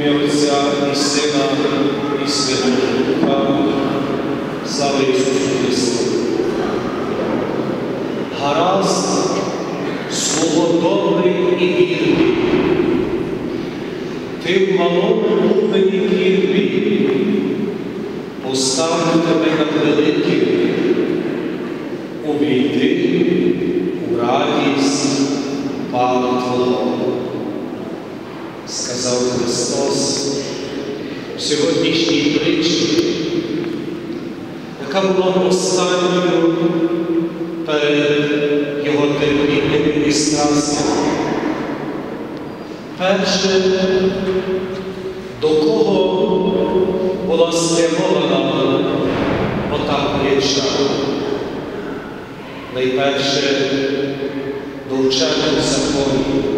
Отця і Сина і Святого Духа, слава Ісусу Христу. Гаразд, слово добрий і вірний. Ти в малому був мені вірний, поставлю тебе над великим, увійди у радість Пана Твого сказав Христос в сьогоднішній притчі, яка була останньою перед Його терпінням і страстям. Перше, до кого була спрямована ота притча? Найперше до вчених законів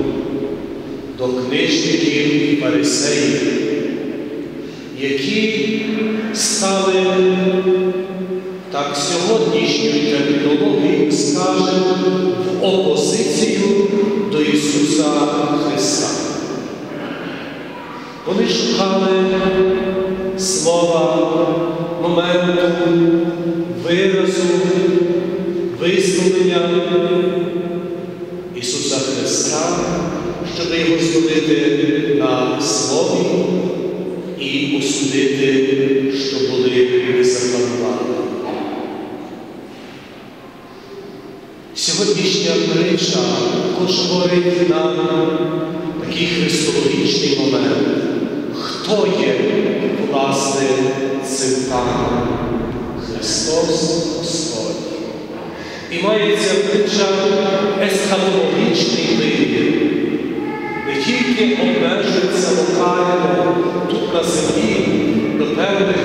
до книжників і фарисеїв, які стали так сьогоднішньою термінологією скажемо в опозицію до Ісуса Христа. Вони шукали слова, моменту, виразу, Сьогоднішня притча також говорить нам такий христологічний момент, хто є власне цим паном Христос Господь. І має ця притча есхатологічний вибір не тільки обмежується локально тут на землі до певних,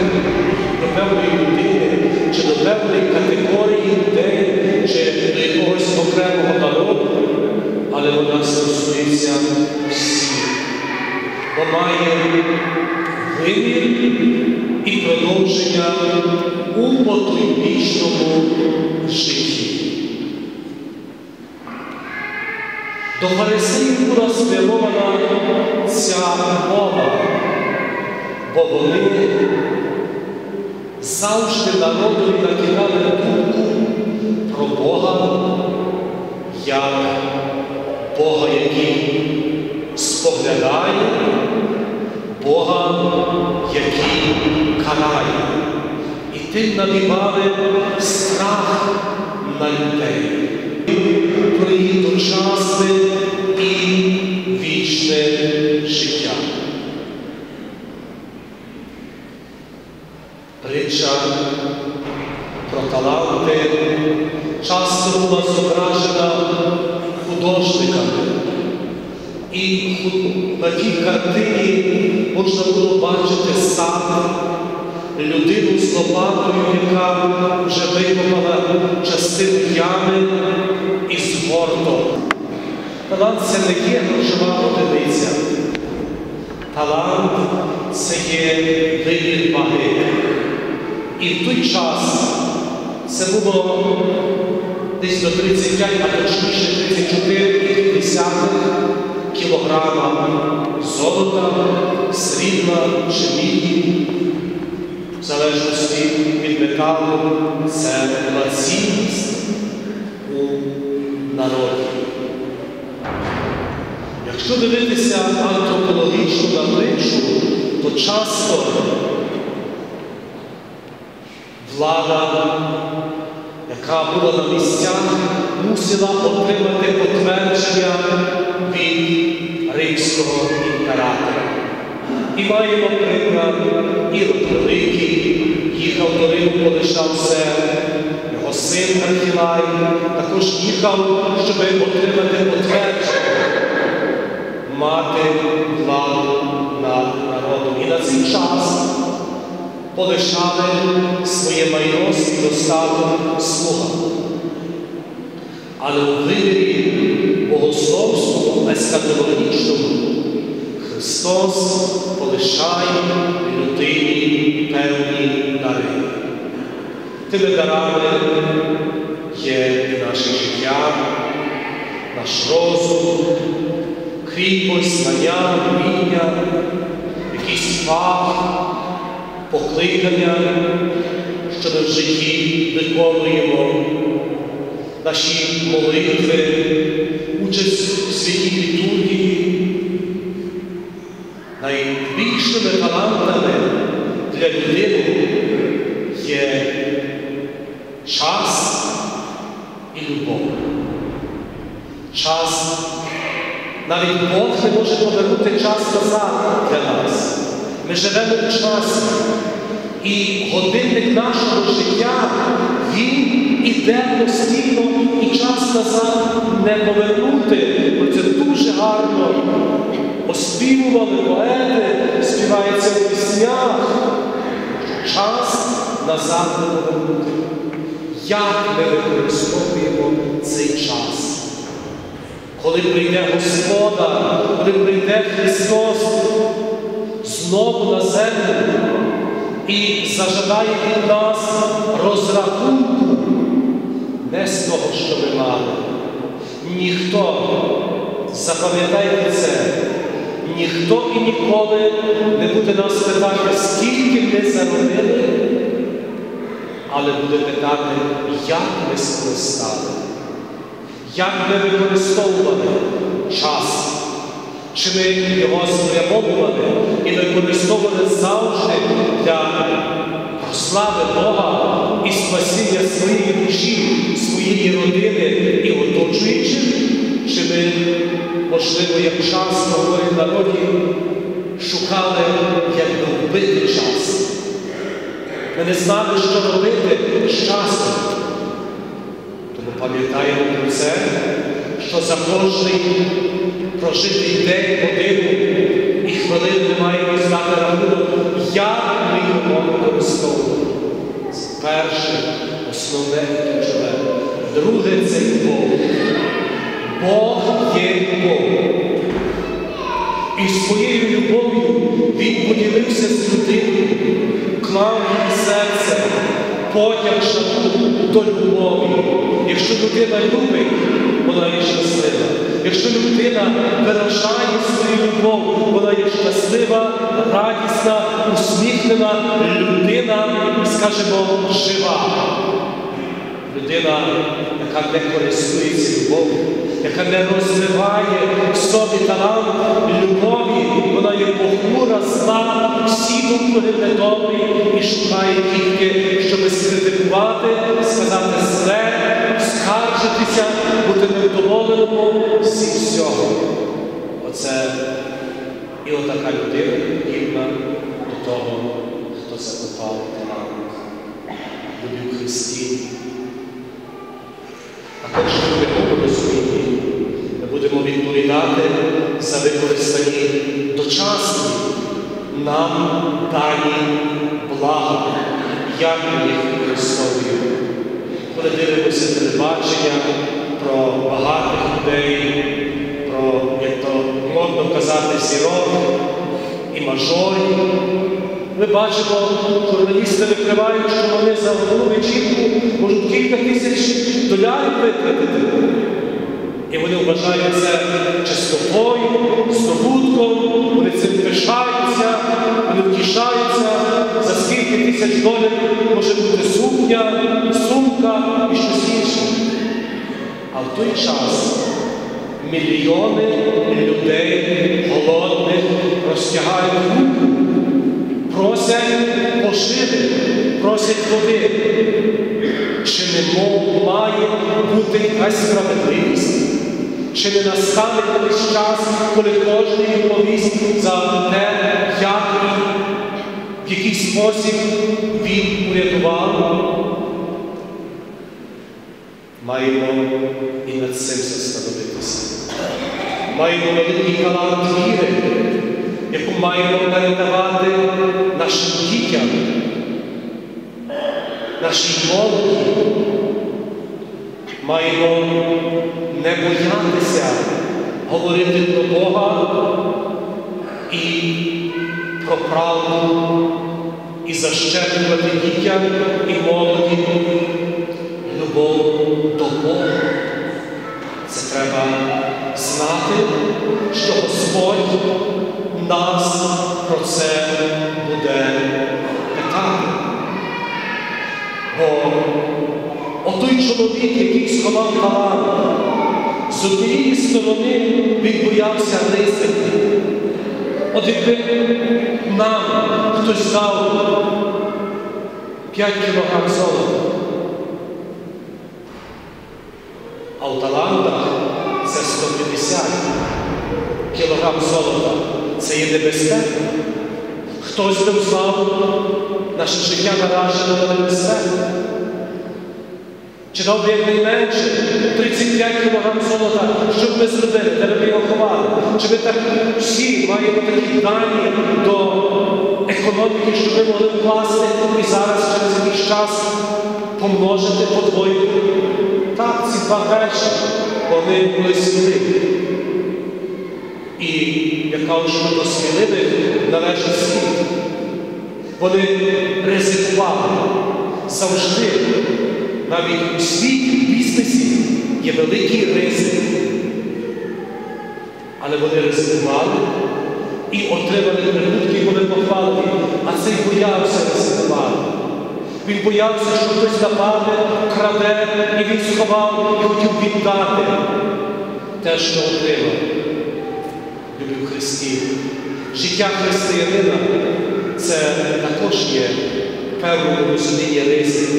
до певної людини, чи до певної категорії окремого народу, але вона стосується всіх, бо має вимір і продовження у потойбічному житті. До фарисеїв була спрямована ця мова, бо вони завжди народові накидали думку про Бога як Бога, який споглядає, Бога, який карає. І тим навівали страх на людей про її дочасне і вічне життя. Притча про таланти часто була зображена художниками. І на тій картині можна було бачити сам людину з лопатою, яка вже викопала частину ями із гортом. Талант це не є грошова одиниця. Талант це є вибір ваги. І в той час це було десь до 35, а точніше 34 кілограма золота, срібла чи міді, в залежності від металу, це була цінність у народі. Якщо дивитися антропологічно на то часто влада, яка була на місцях, мусила отримати потвердження від римського імператора. І маємо приклад Ірод Великий, їхав до Риму, полишався його син Архілай, також їхав, щоб отримати потвердження, мати владу над народом. І на цей час полишали своє майно, свій достаток слуга. Але у вибірі богословському, ескатологічному Христос полишає людині певні дари. Тими дарами є наше життя, наш розум, кріпость, знання, вміння, фах, покликання, що ми в житті виконуємо, наші молитви, участь у святій літургії. Найбільшими талантами для людини є час і любов. Час. Навіть Бог не може повернути час назад для нас. Ми живемо в часі. І годинник нашого життя, він іде постійно і час назад не повернути. Бо це дуже гарно. Оспівували поети, співається в піснях. Час назад не повернути. Як ми використовуємо цей час? Коли прийде Господа, коли прийде Христос знову на землю і зажадає від нас розрахунку не з того, що ми мали. Ніхто, запам'ятайте це, ніхто і ніколи не буде нас питати, скільки ми заробили, але буде питати, як ми скористали, як ми використовували час. Чи ми його спрямовували і використовували завжди для прослави Бога і спасіння своєї душі, своєї родини і оточуючих? Чи ми, можливо, як часто говорить народі, шукали, як би вбити час? Ми не знали, що робити з часом. Тому пам'ятаємо про це, що за кожний прожитий день, годину і хвилину маємо здати рахунок, як ми його використовуємо. Це перше, основне ключове. Друге це любов. Бог є любов. І своєю любов'ю Він поділився з людиною, клав її серце, потяг шату до любові. Якщо людина любить, вона є щаслива. Якщо людина виражає свою любов, вона є щаслива, радісна, усміхнена людина, скажімо, жива. Людина, яка не користується любов'ю, яка не розвиває в собі талант любові, вона є похмура, зла, всі думки недобрі і шукає тільки, щоб скритикувати, сказати зле, скаржитися, бути невдоволеному зі всього. Оце і отака людина подібна до того, хто закопав талант. Любив Христі. А Також ми будемо свої, ми будемо відповідати за використані дочасні нам дані блага, як ми їх використовуємо. Коли дивимося телебачення про багатих людей, про, як то модно казати, зірок і мажорів, ми бачимо, журналісти викривають, що вони за одну вечірку можуть кілька тисяч долярів витратити. І вони вважають це чистотою, здобутком, вони цим пишаються, вони втішаються, за скільки тисяч доларів може бути сукня, сумка і щось інше. А в той час мільйони людей голодних розтягають руку просять поживи, просять води. Чи не мов має бути якась справедливість? Чи не настане колись час, коли кожен відповість за те, як в який спосіб він урятував? Маємо і над цим застановитися. Маємо великий талант віри яку маємо передавати нашим дітям, нашій молоді. Маємо не боятися говорити про Бога і про правду, і защеплювати дітям і молоді любов до Бога. Це треба знати, що Господь нас про це буде питати. Бо отой чоловік, який сховав талант, з однієї сторони він боявся ризику. От якби нам хтось дав 5 кілограм золота, а в талантах це 150 кілограм золота. Це є небезпека. Хтось би взнав наше життя наражене на небезпеку. Чи би якнайменше 35 кілограм золота, що б ми зробили, де ми його ховали? Чи ми так всі маємо такі дані до економіки, що ми могли вкласти і зараз через якийсь час помножити подвоїти? Так, ці два перші, вони були сміливі. І я кажу, що до сміливих належить світ. Вони ризикували завжди. Навіть у світі, в бізнесі є великий ризик. Але вони ризикували і отримали прибутки, були похвалені. А цей боявся ризикувати. Він боявся, що хтось нападе, краде, і він сховав і хотів віддати те, що отримав. Любив Христів. Життя християнина це також є певному розумінні ризик.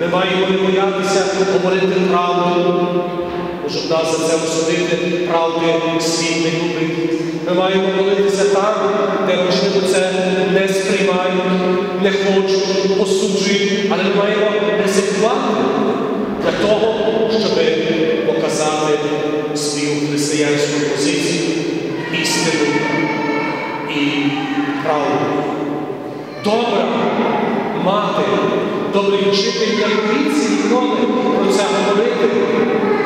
Ми маємо не боятися говорити правду, в нас за це осудити правди світ любить. Ми маємо молитися там, де, можливо, це не сприймають, не хочуть, осуджують, але ми маємо ризикувати для того, щоб показати свою християнську позицію, істину і правду. Добра мати, добрий вчитель не боїться ніколи про це говорити.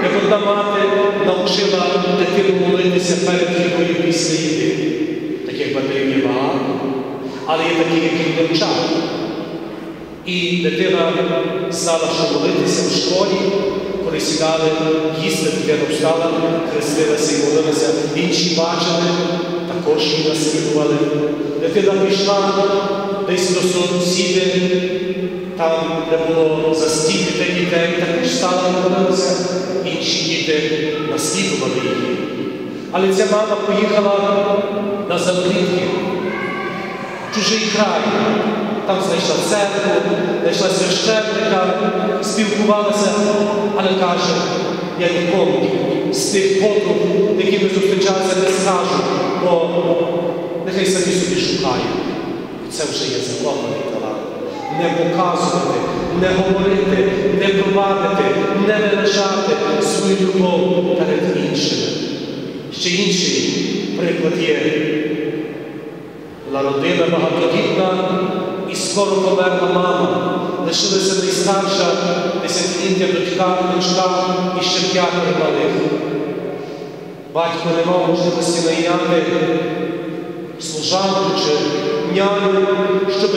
Як одна мати навчила дитину молитися перед їдою після їди. Таких батьків є багато, але є такі, які не. І дитина знала, що молитися в школі, коли сідали їсти, дитина встала, хрестилася і молилася. Інші бачили, також її наслідували. Дитина пішла десь до сусіди, там, де було застійки для дітей, також стала і молилася. Інші діти наслідували її. Але ця мама поїхала на заплітки в чужий край. Там знайшла церкву, знайшла священника, спілкувалася, але каже, я нікому з тих подруг, які ми зустрічалися, не скажу, бо нехай самі собі шукають. Це вже є закопаний талант. Не показувати, не говорити, не провадити, не виражати свою любов перед іншими. Ще інший приклад є. Була родина багатодітна і скоро померла мама. Лишилася найстарша десятиліття дочка, дочка і ще п'ятеро малих. Батько не мав можливості найняти служанку чи няню, щоб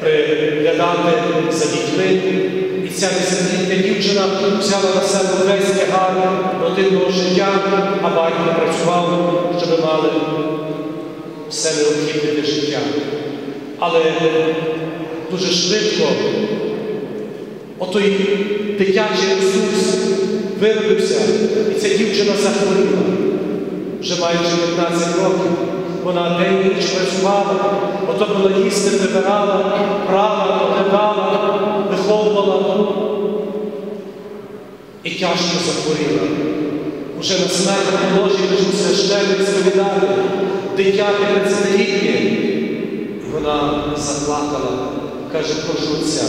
приглядати за дітьми. І ця десятилітня дівчина взяла на себе весь тягар родинного життя, а батько працював, щоб мали все необхідне для життя. Але дуже швидко отой дитячий ресурс виробився, і ця дівчина захворіла вже маючи 15 років. Вона день і ніч працювала, готувала їсти, прибирала, прала, доглядала, виховувала і тяжко захворіла. Уже на смертному ложі лежить священник сповідати, дитя 15-літнє. Вона заплакала, каже, прошу отця,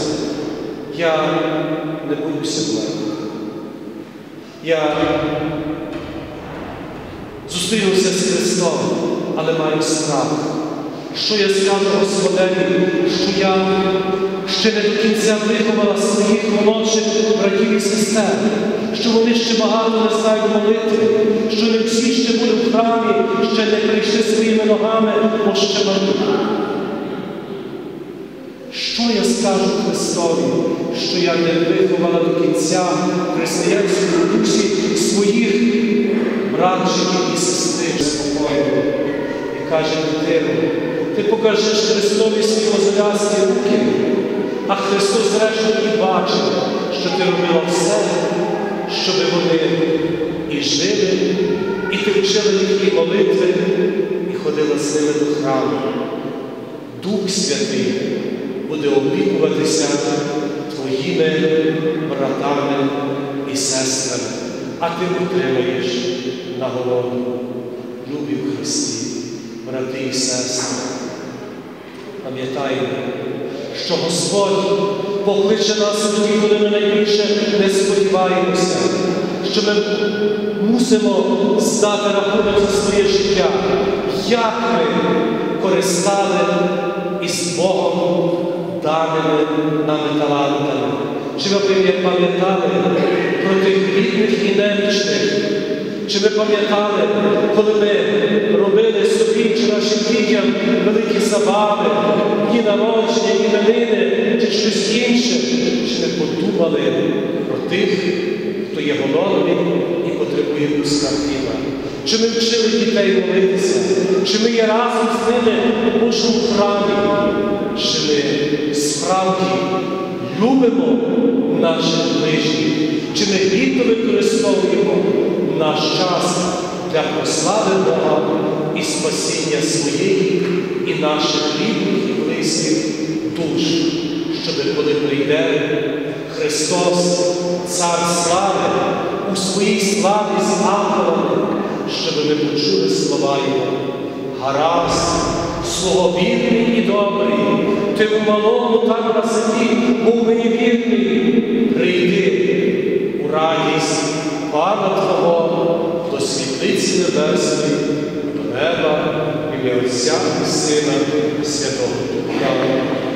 я не боюся вмерти. Я зустрінувся з Христом, але маю страх. Що я скажу Господеві, що я ще не до кінця виховала своїх молодших братів і сестер, що вони ще багато не знають молитви, що не всі ще були в храмі, ще не прийшли своїми ногами, малюють. Що я скажу Христові, що я не виховала до кінця в християнському дусі своїх братчиків і сестри спокою? і каже дитину, ти покажеш Христові свої мозолясті руки, а Христос зрештою бачив, що ти робила все, щоб вони і жили, і ти вчила їх і молитви, і ходила з ними до храму. Дух Святий буде опікуватися твоїми братами і сестрами, а ти отримаєш нагороду. Любі в Христі, брати і сестри. Пам'ятаємо, що Господь покличе нас тоді, коли ми найбільше не сподіваємося, що ми мусимо здати рахунок за своє життя, як ми користали із Богом даними нами талантами. Чи ви пам'ятали про тих бідних і немічних? Чи ви пам'ятали, коли ми робили собі чи нашим дітям великі забави, дні народження, іменини, чи щось інше? Чи ми подумали про тих, хто є голодний і потребує куска хліба? Чи ми вчили дітей молитися? Чи ми є разом з ними у Божому храмі? Чи ми справді любимо наших ближніх? Чи ми гідно використовуємо наш час для прослави Бога і спасіння своєї і наших рідних і близьких душ, щоб коли прийде Христос, Цар слави, у своїй славі з ангелами, щоб ми почули слова Його. Гаразд, слово вірний і добрий, ти у малому на землі був мені вірний, прийди у радість Пана Твого до світлиці небесної, до неба, ім'я Отця і Сина, Святого Духа.